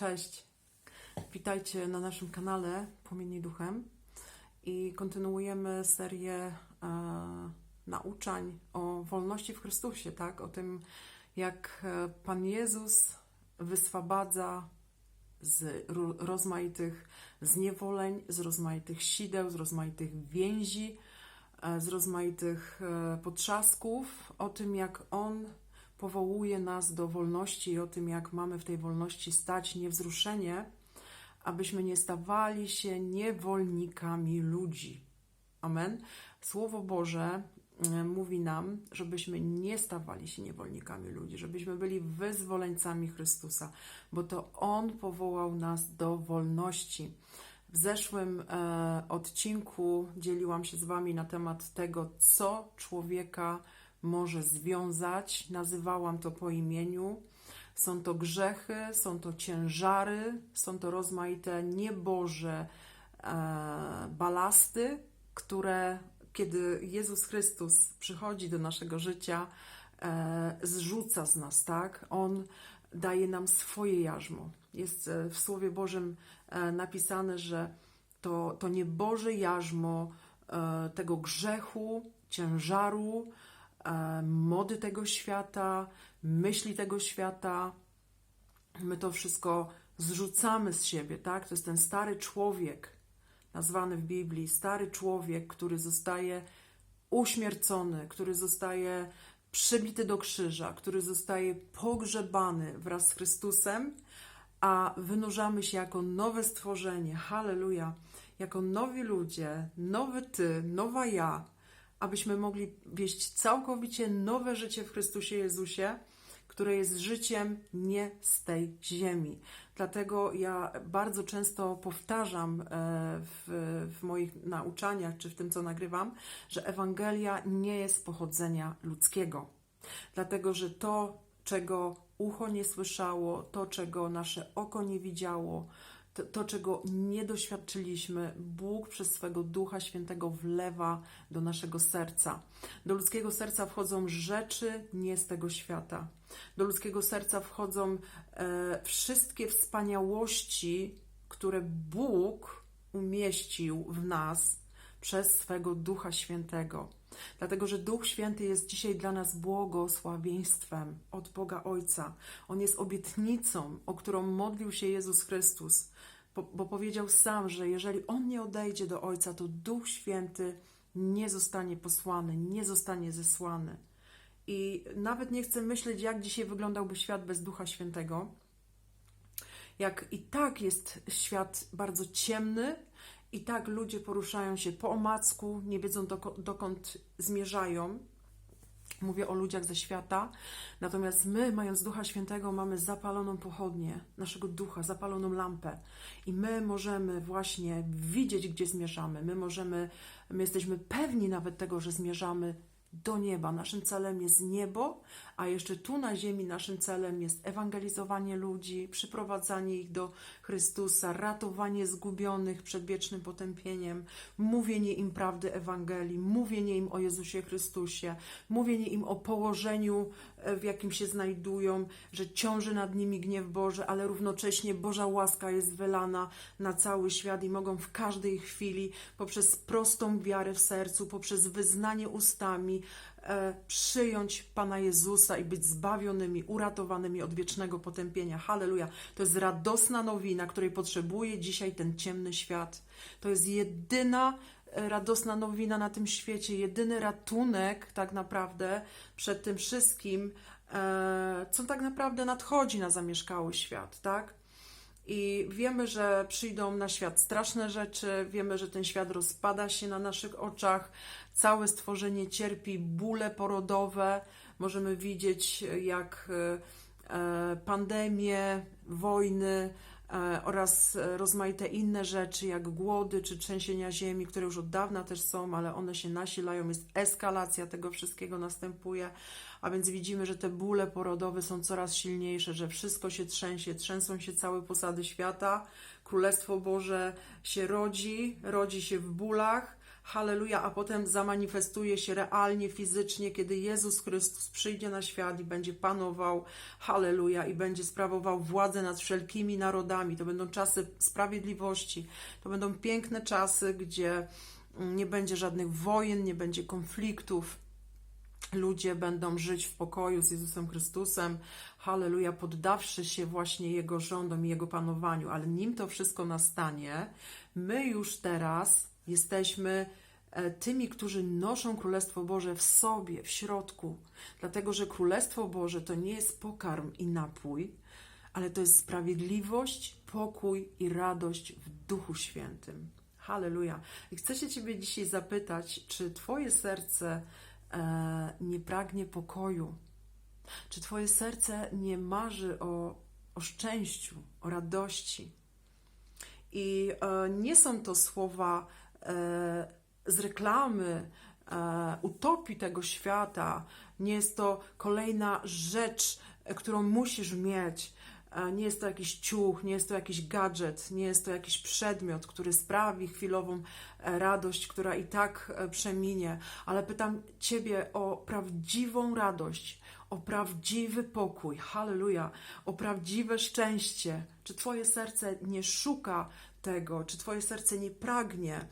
Cześć. Witajcie na naszym kanale Płomienni Duchem i kontynuujemy serię e, nauczań o wolności w Chrystusie, tak? O tym, jak e, Pan Jezus wyswobadza z ro- rozmaitych zniewoleń, z rozmaitych sideł, z rozmaitych więzi, e, z rozmaitych e, potrzasków, o tym, jak On powołuje nas do wolności i o tym, jak mamy w tej wolności stać niewzruszenie, abyśmy nie stawali się niewolnikami ludzi. Amen. Słowo Boże e, mówi nam, żebyśmy nie stawali się niewolnikami ludzi, żebyśmy byli wyzwoleńcami Chrystusa, bo to On powołał nas do wolności. W zeszłym e, odcinku dzieliłam się z Wami na temat tego, co człowieka może związać. Nazywałam to po imieniu. Są to grzechy, są to ciężary, są to rozmaite nieboże e, balasty, które kiedy Jezus Chrystus przychodzi do naszego życia, e, zrzuca z nas, tak? On daje nam swoje jarzmo. Jest e, w Słowie Bożym napisane, że to, to nieboże jarzmo tego grzechu, ciężaru, mody tego świata, myśli tego świata, my to wszystko zrzucamy z siebie, tak? To jest ten stary człowiek, nazwany w Biblii, stary człowiek, który zostaje uśmiercony, który zostaje przybity do krzyża, który zostaje pogrzebany wraz z Chrystusem, a wynurzamy się jako nowe stworzenie, halleluja, jako nowi ludzie, nowy Ty, nowa ja, abyśmy mogli wieść całkowicie nowe życie w Chrystusie Jezusie, które jest życiem nie z tej ziemi. Dlatego ja bardzo często powtarzam e, w, w moich nauczaniach, czy w tym, co nagrywam, że Ewangelia nie jest pochodzenia ludzkiego. Dlatego, że to, czego ucho nie słyszało, to, czego nasze oko nie widziało, to, czego nie doświadczyliśmy, Bóg przez swego Ducha Świętego wlewa do naszego serca. Do ludzkiego serca wchodzą rzeczy nie z tego świata. Do ludzkiego serca wchodzą e, wszystkie wspaniałości, które Bóg umieścił w nas przez swego Ducha Świętego. Dlatego, że Duch Święty jest dzisiaj dla nas błogosławieństwem od Boga Ojca. On jest obietnicą, o którą modlił się Jezus Chrystus, bo, powiedział sam, że jeżeli On nie odejdzie do Ojca, to Duch Święty nie zostanie posłany, nie zostanie zesłany. I nawet nie chcę myśleć, jak dzisiaj wyglądałby świat bez Ducha Świętego. Jak i tak jest świat bardzo ciemny, i tak ludzie poruszają się po omacku, nie wiedzą dokąd zmierzają. Mówię o ludziach ze świata. Natomiast my, mając Ducha Świętego, mamy zapaloną pochodnię naszego ducha, zapaloną lampę. I my możemy właśnie widzieć, gdzie zmierzamy. My możemy, my jesteśmy pewni nawet tego, że zmierzamy do nieba. Naszym celem jest niebo, a jeszcze tu na ziemi naszym celem jest ewangelizowanie ludzi, przyprowadzanie ich do Chrystusa, ratowanie zgubionych przed wiecznym potępieniem, mówienie im prawdy Ewangelii, mówienie im o Jezusie Chrystusie, mówienie im o położeniu, e, w jakim się znajdują, że ciąży nad nimi gniew Boży, ale równocześnie Boża łaska jest wylana na cały świat i mogą w każdej chwili poprzez prostą wiarę w sercu, poprzez wyznanie ustami, przyjąć Pana Jezusa i być zbawionymi, uratowanymi od wiecznego potępienia. Halleluja. To jest radosna nowina, której potrzebuje dzisiaj ten ciemny świat. To jest jedyna e, radosna nowina na tym świecie, jedyny ratunek tak naprawdę przed tym wszystkim, e, co tak naprawdę nadchodzi na zamieszkały świat, tak? I wiemy, że przyjdą na świat straszne rzeczy, wiemy, że ten świat rozpada się na naszych oczach, całe stworzenie cierpi bóle porodowe. Możemy widzieć, jak e, e, pandemie, wojny e, oraz rozmaite inne rzeczy, jak głody czy trzęsienia ziemi, które już od dawna też są, ale one się nasilają, jest eskalacja tego wszystkiego następuje. A więc widzimy, że te bóle porodowe są coraz silniejsze, że wszystko się trzęsie, trzęsą się całe posady świata. Królestwo Boże się rodzi, rodzi się w bólach, Halleluja, a potem zamanifestuje się realnie, fizycznie, kiedy Jezus Chrystus przyjdzie na świat i będzie panował, halleluja, i będzie sprawował władzę nad wszelkimi narodami. To będą czasy sprawiedliwości, to będą piękne czasy, gdzie nie będzie żadnych wojen, nie będzie konfliktów. Ludzie będą żyć w pokoju z Jezusem Chrystusem, halleluja, poddawszy się właśnie Jego rządom i Jego panowaniu, ale nim to wszystko nastanie, my już teraz jesteśmy e, tymi, którzy noszą Królestwo Boże w sobie, w środku, dlatego że Królestwo Boże to nie jest pokarm i napój, ale to jest sprawiedliwość, pokój i radość w Duchu Świętym. Halleluja. I chcę się Ciebie dzisiaj zapytać, czy Twoje serce nie pragnie pokoju? Czy Twoje serce nie marzy o, o szczęściu, o radości? I e, nie są to słowa e, z reklamy, e, utopii tego świata. Nie jest to kolejna rzecz, e, którą musisz mieć. Nie jest to jakiś ciuch, nie jest to jakiś gadżet, nie jest to jakiś przedmiot, który sprawi chwilową e, radość, która i tak e, przeminie. Ale pytam Ciebie o prawdziwą radość, o prawdziwy pokój, halleluja, o prawdziwe szczęście. Czy Twoje serce nie szuka tego, czy Twoje serce nie pragnie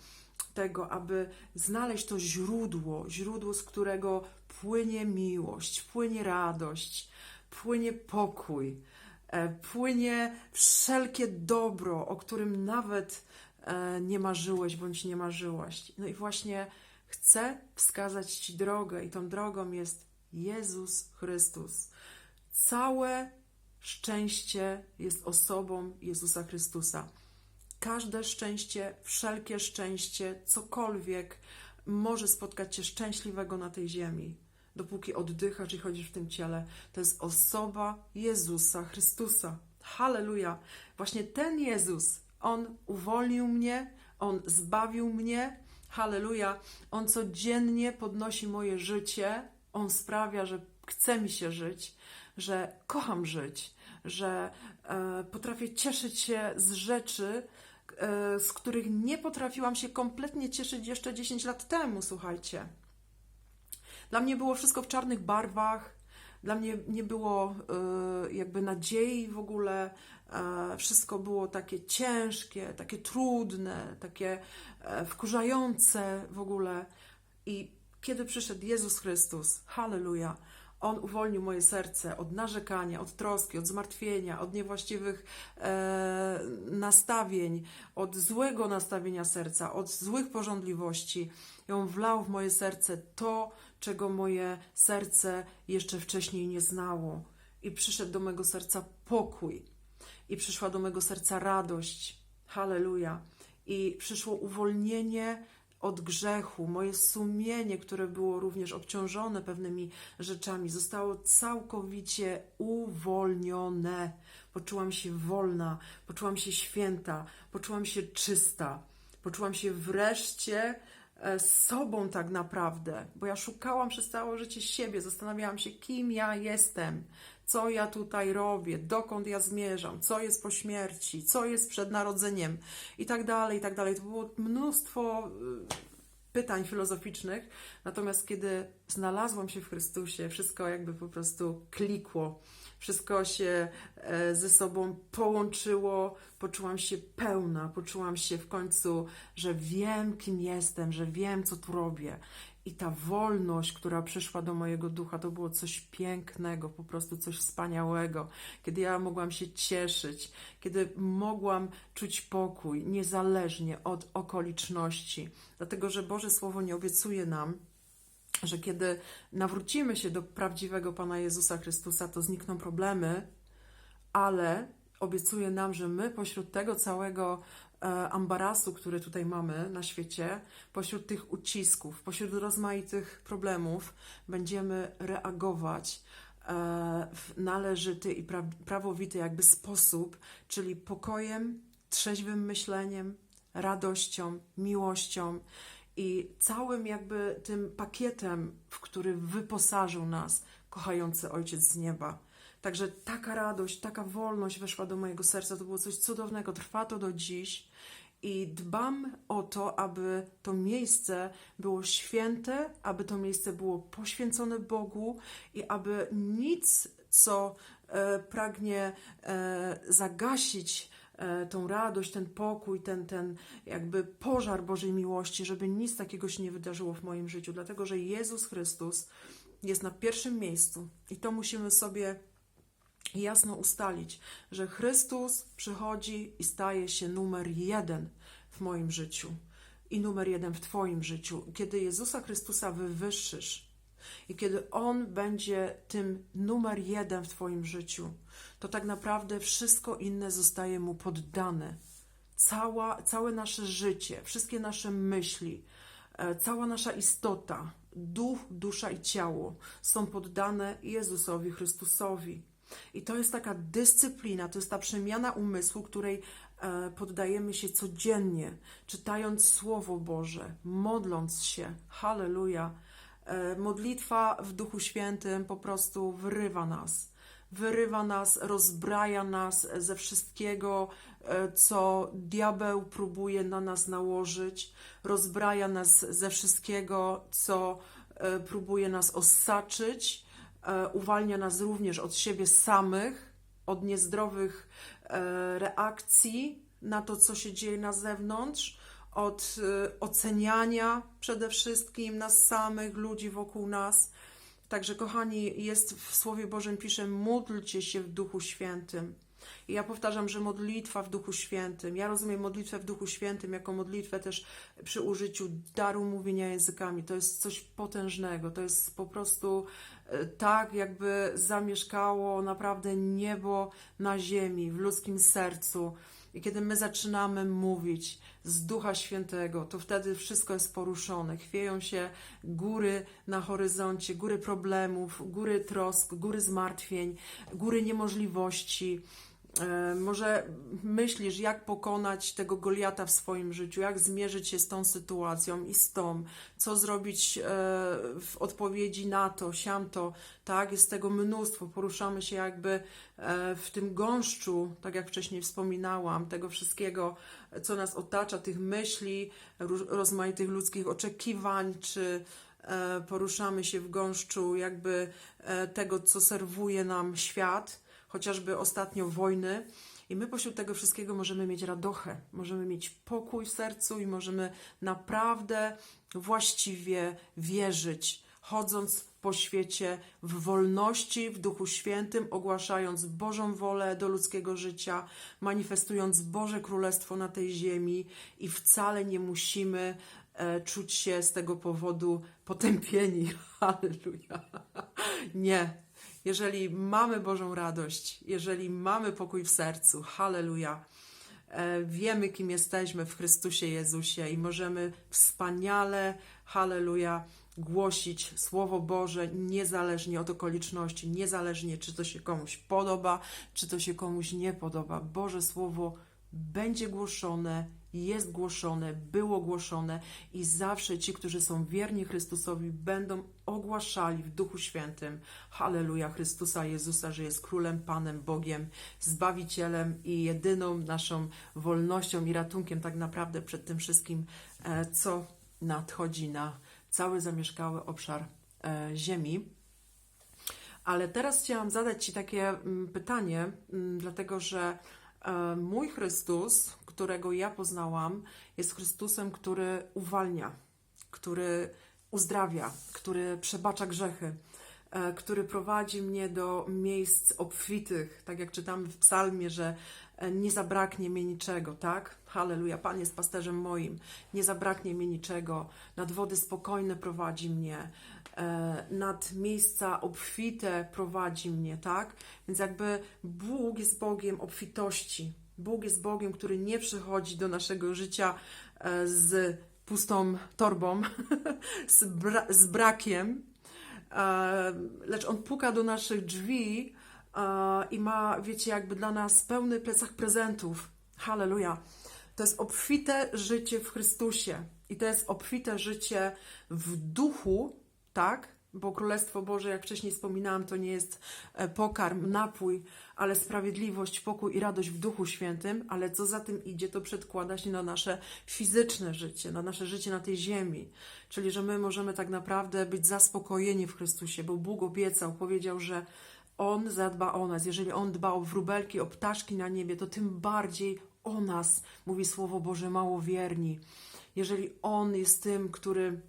tego, aby znaleźć to źródło, źródło, z którego płynie miłość, płynie radość, płynie pokój, płynie wszelkie dobro, o którym nawet e, nie marzyłeś bądź nie marzyłaś. No i właśnie chcę wskazać Ci drogę, i tą drogą jest Jezus Chrystus. Całe szczęście jest osobą Jezusa Chrystusa. Każde szczęście, wszelkie szczęście, cokolwiek może spotkać Cię szczęśliwego na tej ziemi, dopóki oddychasz i chodzisz w tym ciele. To jest osoba Jezusa Chrystusa. Halleluja! Właśnie ten Jezus, On uwolnił mnie, On zbawił mnie. Halleluja! On codziennie podnosi moje życie. On sprawia, że chce mi się żyć, że kocham żyć, że e, potrafię cieszyć się z rzeczy, e, z których nie potrafiłam się kompletnie cieszyć jeszcze 10 lat temu, słuchajcie. Dla mnie było wszystko w czarnych barwach, dla mnie nie było e, jakby nadziei w ogóle, e, wszystko było takie ciężkie, takie trudne, takie e, wkurzające w ogóle. I kiedy przyszedł Jezus Chrystus, halleluja, On uwolnił moje serce od narzekania, od troski, od zmartwienia, od niewłaściwych e, nastawień, od złego nastawienia serca, od złych porządliwości. I On wlał w moje serce to, czego moje serce jeszcze wcześniej nie znało. I przyszedł do mego serca pokój. I przyszła do mego serca radość. Halleluja. I przyszło uwolnienie od grzechu. Moje sumienie, które było również obciążone pewnymi rzeczami, zostało całkowicie uwolnione. Poczułam się wolna, poczułam się święta, poczułam się czysta. Poczułam się wreszcie e, sobą tak naprawdę, bo ja szukałam przez całe życie siebie, zastanawiałam się, kim ja jestem, co ja tutaj robię, dokąd ja zmierzam, co jest po śmierci, co jest przed narodzeniem i tak dalej, i tak dalej. To było mnóstwo pytań filozoficznych, natomiast kiedy znalazłam się w Chrystusie, wszystko jakby po prostu klikło, wszystko się e, ze sobą połączyło, poczułam się pełna, poczułam się w końcu, że wiem, kim jestem, że wiem, co tu robię. I ta wolność, która przyszła do mojego ducha, to było coś pięknego, po prostu coś wspaniałego. Kiedy ja mogłam się cieszyć, kiedy mogłam czuć pokój, niezależnie od okoliczności. Dlatego, że Boże Słowo nie obiecuje nam, że kiedy nawrócimy się do prawdziwego Pana Jezusa Chrystusa, to znikną problemy, ale obiecuje nam, że my pośród tego całego ambarasu, który tutaj mamy na świecie, pośród tych ucisków, pośród rozmaitych problemów, będziemy reagować e, w należyty i pra- prawowity jakby sposób, czyli pokojem, trzeźwym myśleniem, radością, miłością i całym jakby tym pakietem, w który wyposażył nas kochający Ojciec z nieba. Także taka radość, taka wolność weszła do mojego serca, to było coś cudownego, trwa to do dziś. I dbam o to, aby to miejsce było święte, aby to miejsce było poświęcone Bogu i aby nic, co e, pragnie e, zagasić e, tą radość, ten pokój, ten, ten jakby pożar Bożej miłości, żeby nic takiego się nie wydarzyło w moim życiu, dlatego że Jezus Chrystus jest na pierwszym miejscu i to musimy sobie jasno ustalić, że Chrystus przychodzi i staje się numer jeden w moim życiu i numer jeden w Twoim życiu. Kiedy Jezusa Chrystusa wywyższysz i kiedy On będzie tym numer jeden w Twoim życiu, to tak naprawdę wszystko inne zostaje Mu poddane. Cała, całe nasze życie, wszystkie nasze myśli, e, cała nasza istota, duch, dusza i ciało są poddane Jezusowi Chrystusowi. I to jest taka dyscyplina, to jest ta przemiana umysłu, której e, poddajemy się codziennie, czytając Słowo Boże, modląc się. Halleluja. E, Modlitwa w Duchu Świętym po prostu wyrywa nas. Wyrywa nas, rozbraja nas ze wszystkiego, e, co diabeł próbuje na nas nałożyć. Rozbraja nas ze wszystkiego, co próbuje nas osaczyć uwalnia nas również od siebie samych, od niezdrowych e, reakcji na to, co się dzieje na zewnątrz, od e, oceniania przede wszystkim nas samych, ludzi wokół nas. Także, kochani, jest w Słowie Bożym pisze: módlcie się w Duchu Świętym. I ja powtarzam, że modlitwa w Duchu Świętym. Ja rozumiem modlitwę w Duchu Świętym jako modlitwę też przy użyciu daru mówienia językami. To jest coś potężnego. To jest po prostu e, tak, jakby zamieszkało naprawdę niebo na ziemi, w ludzkim sercu. I kiedy my zaczynamy mówić z Ducha Świętego, to wtedy wszystko jest poruszone. Chwieją się góry na horyzoncie, góry problemów, góry trosk, góry zmartwień, góry niemożliwości. E, Może myślisz, jak pokonać tego Goliata w swoim życiu, jak zmierzyć się z tą sytuacją i z tą, co zrobić e, w odpowiedzi na to, siamto, tak? Jest tego mnóstwo. Poruszamy się jakby e, w tym gąszczu, tak jak wcześniej wspominałam, tego wszystkiego, co nas otacza, tych myśli, rozmaitych ludzkich oczekiwań, czy poruszamy się w gąszczu jakby tego, co serwuje nam świat chociażby ostatnio wojny. I my pośród tego wszystkiego możemy mieć radochę, możemy mieć pokój w sercu i możemy naprawdę właściwie wierzyć, chodząc po świecie w wolności, w Duchu Świętym, ogłaszając Bożą wolę do ludzkiego życia, manifestując Boże Królestwo na tej ziemi i wcale nie musimy e, czuć się z tego powodu potępieni. Halleluja. Nie, jeżeli mamy Bożą radość, jeżeli mamy pokój w sercu, halleluja, e, wiemy, kim jesteśmy w Chrystusie Jezusie i możemy wspaniale, halleluja, głosić Słowo Boże niezależnie od okoliczności, niezależnie czy to się komuś podoba, czy to się komuś nie podoba. Boże Słowo będzie głoszone, jest głoszone, było głoszone i zawsze ci, którzy są wierni Chrystusowi, będą ogłaszali w Duchu Świętym Halleluja Chrystusa Jezusa, że jest Królem, Panem, Bogiem, Zbawicielem i jedyną naszą wolnością i ratunkiem tak naprawdę przed tym wszystkim, e, co nadchodzi na cały zamieszkały obszar e, ziemi. Ale teraz chciałam zadać Ci takie mm, pytanie, mm, dlatego że mój Chrystus, którego ja poznałam, jest Chrystusem, który uwalnia, który uzdrawia, który przebacza grzechy, e, który prowadzi mnie do miejsc obfitych, tak jak czytamy w psalmie, że e, nie zabraknie mi niczego, tak? Halleluja, Pan jest pasterzem moim, nie zabraknie mi niczego, nad wody spokojne prowadzi mnie, e, nad miejsca obfite prowadzi mnie, tak? Więc jakby Bóg jest Bogiem obfitości. Bóg jest Bogiem, który nie przychodzi do naszego życia e, z pustą torbą, z, bra z brakiem, e, lecz On puka do naszych drzwi e, i ma, wiecie, jakby dla nas pełny plecak prezentów. Halleluja. To jest obfite życie w Chrystusie i to jest obfite życie w duchu, tak? bo Królestwo Boże, jak wcześniej wspominałam, to nie jest e, pokarm, napój, ale sprawiedliwość, pokój i radość w Duchu Świętym, ale co za tym idzie, to przedkłada się na nasze fizyczne życie, na nasze życie na tej ziemi. Czyli, że my możemy tak naprawdę być zaspokojeni w Chrystusie, bo Bóg obiecał, powiedział, że On zadba o nas. Jeżeli On dba o wróbelki, o ptaszki na niebie, to tym bardziej o nas, mówi Słowo Boże, mało wierni. Jeżeli On jest tym, który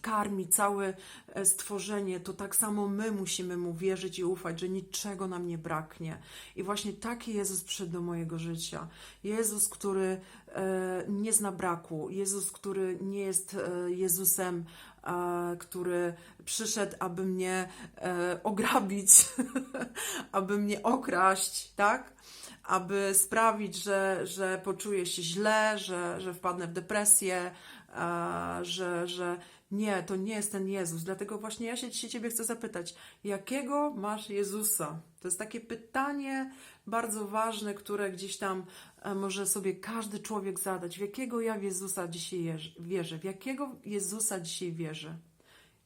karmi całe e, stworzenie, to tak samo my musimy Mu wierzyć i ufać, że niczego nam nie braknie. I właśnie taki Jezus przyszedł do mojego życia. Jezus, który e, nie zna braku. Jezus, który nie jest e, Jezusem, który przyszedł, aby mnie ograbić, aby mnie okraść, tak? Aby sprawić, że, że poczuję się źle, że, że wpadnę w depresję, że, że nie, to nie jest ten Jezus. Dlatego właśnie ja się dzisiaj Ciebie chcę zapytać, jakiego masz Jezusa? To jest takie pytanie bardzo ważne, które gdzieś tam e, może sobie każdy człowiek zadać. W jakiego ja w Jezusa dzisiaj wierzę? W jakiego Jezusa dzisiaj wierzę?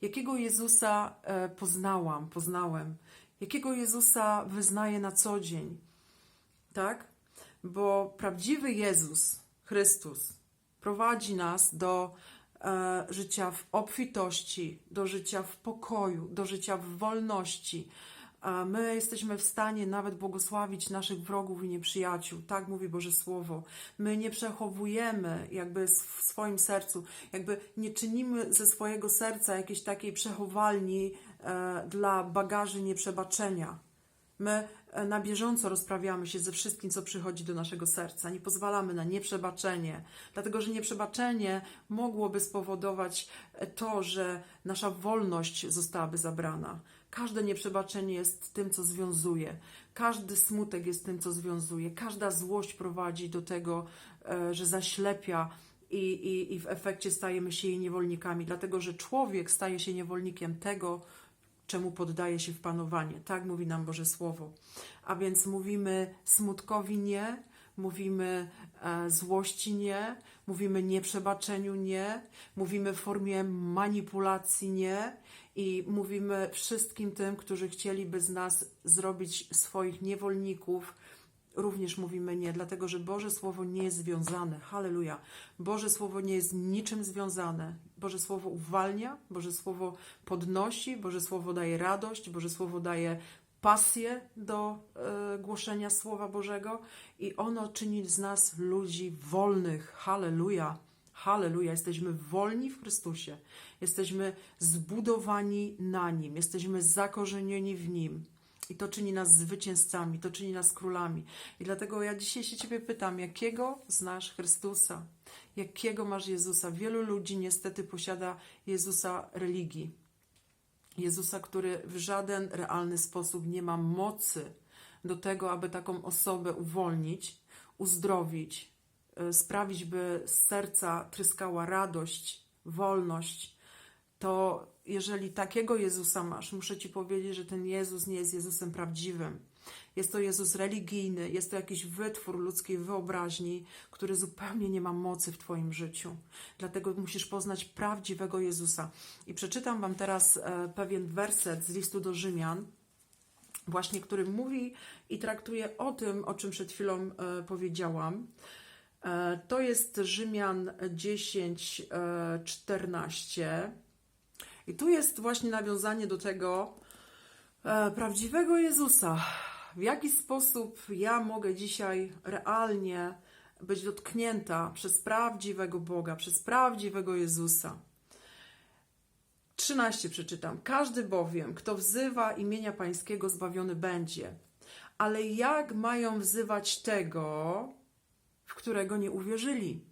Jakiego Jezusa e, poznałam, poznałem? Jakiego Jezusa wyznaję na co dzień? Tak? Bo prawdziwy Jezus, Chrystus, prowadzi nas do życia w obfitości, do życia w pokoju, do życia w wolności. My jesteśmy w stanie nawet błogosławić naszych wrogów i nieprzyjaciół. Tak mówi Boże Słowo. My nie przechowujemy jakby w swoim sercu, jakby nie czynimy ze swojego serca jakiejś takiej przechowalni e, dla bagaży nieprzebaczenia. My e, na bieżąco rozprawiamy się ze wszystkim, co przychodzi do naszego serca. Nie pozwalamy na nieprzebaczenie, dlatego że nieprzebaczenie mogłoby spowodować e, to, że nasza wolność zostałaby zabrana. Każde nieprzebaczenie jest tym, co związuje. Każdy smutek jest tym, co związuje. Każda złość prowadzi do tego, e, że zaślepia i, i, i w efekcie stajemy się jej niewolnikami, dlatego że człowiek staje się niewolnikiem tego, czemu poddaje się w panowanie. Tak mówi nam Boże Słowo. A więc mówimy smutkowi nie, mówimy e, złości nie, mówimy nieprzebaczeniu nie, mówimy w formie manipulacji nie i mówimy wszystkim tym, którzy chcieliby z nas zrobić swoich niewolników, również mówimy nie, dlatego że Boże Słowo nie jest związane. Halleluja. Boże Słowo nie jest niczym związane. Boże Słowo uwalnia, Boże Słowo podnosi, Boże Słowo daje radość, Boże Słowo daje pasję do e, głoszenia Słowa Bożego i ono czyni z nas ludzi wolnych. Halleluja. Halleluja, jesteśmy wolni w Chrystusie. Jesteśmy zbudowani na Nim. Jesteśmy zakorzenieni w Nim. I to czyni nas zwycięzcami, to czyni nas królami. I dlatego ja dzisiaj się Ciebie pytam, jakiego znasz Chrystusa? Jakiego masz Jezusa? Wielu ludzi niestety posiada Jezusa religii. Jezusa, który w żaden realny sposób nie ma mocy do tego, aby taką osobę uwolnić, uzdrowić, y, sprawić, by z serca tryskała radość, wolność, to jeżeli takiego Jezusa masz, muszę Ci powiedzieć, że ten Jezus nie jest Jezusem prawdziwym. Jest to Jezus religijny, jest to jakiś wytwór ludzkiej wyobraźni, który zupełnie nie ma mocy w Twoim życiu. Dlatego musisz poznać prawdziwego Jezusa. I przeczytam Wam teraz e, pewien werset z listu do Rzymian, właśnie który mówi i traktuje o tym, o czym przed chwilą e, powiedziałam. E, To jest Rzymian 10, e, 14. I tu jest właśnie nawiązanie do tego prawdziwego Jezusa. W jaki sposób ja mogę dzisiaj realnie być dotknięta przez prawdziwego Boga, przez prawdziwego Jezusa. 13 przeczytam. Każdy bowiem, kto wzywa imienia Pańskiego, zbawiony będzie. Ale jak mają wzywać tego, w którego nie uwierzyli?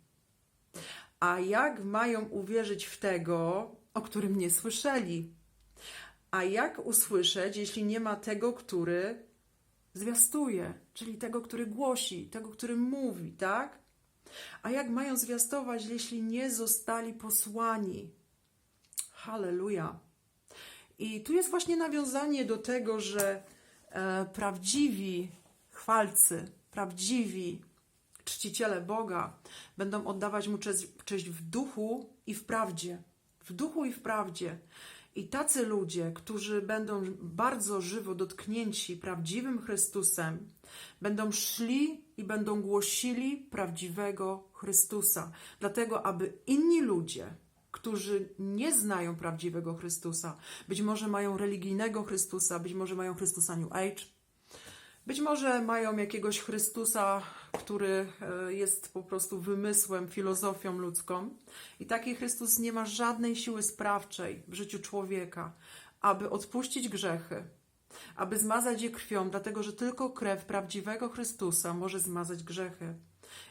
A jak mają uwierzyć w tego, o którym nie słyszeli? A jak usłyszeć, jeśli nie ma tego, który zwiastuje, czyli tego, który głosi, tego, który mówi, tak? A jak mają zwiastować, jeśli nie zostali posłani? Halleluja. I tu jest właśnie nawiązanie do tego, że e, prawdziwi chwalcy, prawdziwi czciciele Boga będą oddawać Mu cześć, cześć w duchu i w prawdzie. W duchu i w prawdzie. I tacy ludzie, którzy będą bardzo żywo dotknięci prawdziwym Chrystusem, będą szli i będą głosili prawdziwego Chrystusa. Dlatego, aby inni ludzie, którzy nie znają prawdziwego Chrystusa, być może mają religijnego Chrystusa, być może mają Chrystusa New Age, być może mają jakiegoś Chrystusa, który e, jest po prostu wymysłem, filozofią ludzką. I taki Chrystus nie ma żadnej siły sprawczej w życiu człowieka, aby odpuścić grzechy, aby zmazać je krwią, dlatego że tylko krew prawdziwego Chrystusa może zmazać grzechy.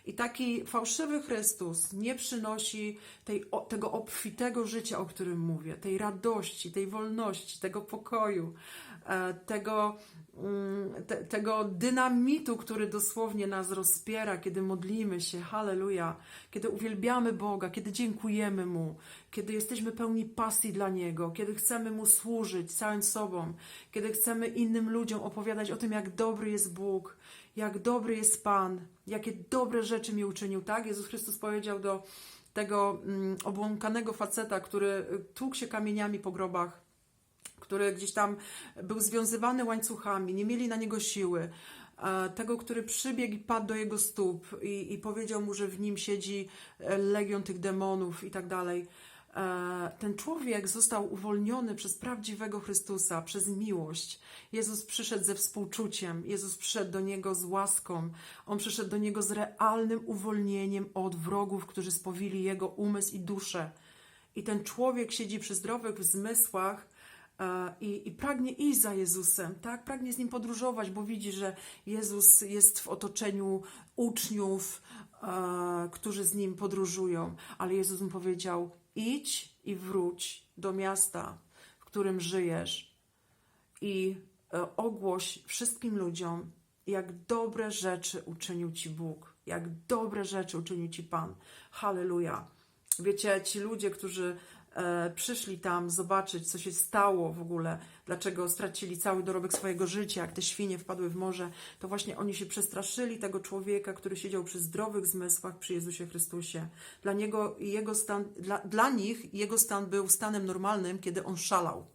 I taki fałszywy Chrystus nie przynosi tej, tego obfitego życia, o którym mówię, tej radości, tej wolności, tego pokoju, tego, mm, te, tego dynamitu, który dosłownie nas rozpiera, kiedy modlimy się, halleluja, kiedy uwielbiamy Boga, kiedy dziękujemy Mu, kiedy jesteśmy pełni pasji dla Niego, kiedy chcemy Mu służyć całym sobą, kiedy chcemy innym ludziom opowiadać o tym, jak dobry jest Bóg, jak dobry jest Pan, jakie dobre rzeczy mi uczynił, tak? Jezus Chrystus powiedział do tego mm, obłąkanego faceta, który tłukł się kamieniami po grobach, który gdzieś tam był związywany łańcuchami, nie mieli na niego siły. e, Tego, który przybiegł i padł do jego stóp i, i powiedział mu, że w nim siedzi e, legion tych demonów i tak dalej. E, Ten człowiek został uwolniony przez prawdziwego Chrystusa, przez miłość. Jezus przyszedł ze współczuciem, Jezus przyszedł do niego z łaską, on przyszedł do niego z realnym uwolnieniem od wrogów, którzy spowili jego umysł i duszę. I ten człowiek siedzi przy zdrowych zmysłach i, i pragnie iść za Jezusem, tak? Pragnie z nim podróżować, bo widzi, że Jezus jest w otoczeniu uczniów, e, którzy z nim podróżują. Ale Jezus mu powiedział: idź i wróć do miasta, w którym żyjesz i e, ogłoś wszystkim ludziom, jak dobre rzeczy uczynił Ci Bóg, jak dobre rzeczy uczynił Ci Pan. Halleluja. Wiecie, ci ludzie, którzy e, przyszli tam zobaczyć, co się stało w ogóle, dlaczego stracili cały dorobek swojego życia, jak te świnie wpadły w morze, to właśnie oni się przestraszyli tego człowieka, który siedział przy zdrowych zmysłach przy Jezusie Chrystusie. Dla niego jego stan, dla, dla nich jego stan był stanem normalnym, kiedy on szalał,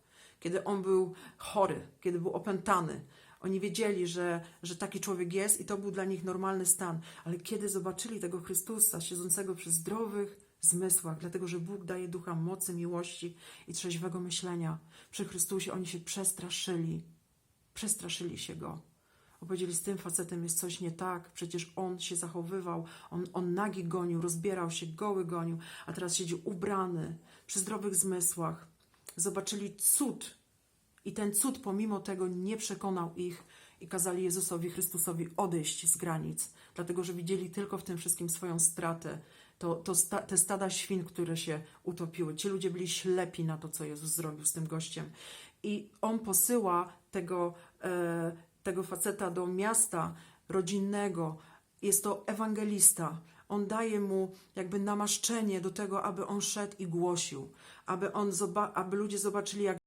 kiedy on był chory, kiedy był opętany. Oni wiedzieli, że, że taki człowiek jest i to był dla nich normalny stan. Ale kiedy zobaczyli tego Chrystusa siedzącego przy zdrowych zmysłach, dlatego że Bóg daje ducha mocy, miłości i trzeźwego myślenia, przy Chrystusie oni się przestraszyli. Przestraszyli się go. Opowiedzieli, z tym facetem jest coś nie tak, przecież on się zachowywał, on, on nagi gonił, rozbierał się, goły gonił, a teraz siedzi ubrany, przy zdrowych zmysłach. Zobaczyli cud, i ten cud pomimo tego nie przekonał ich i kazali Jezusowi Chrystusowi odejść z granic, dlatego że widzieli tylko w tym wszystkim swoją stratę. To, to sta, te stada świn, które się utopiły. Ci ludzie byli ślepi na to, co Jezus zrobił z tym gościem. I on posyła tego, e, tego faceta do miasta rodzinnego. Jest to ewangelista. On daje mu jakby namaszczenie do tego, aby on szedł i głosił, aby, on aby ludzie zobaczyli, jak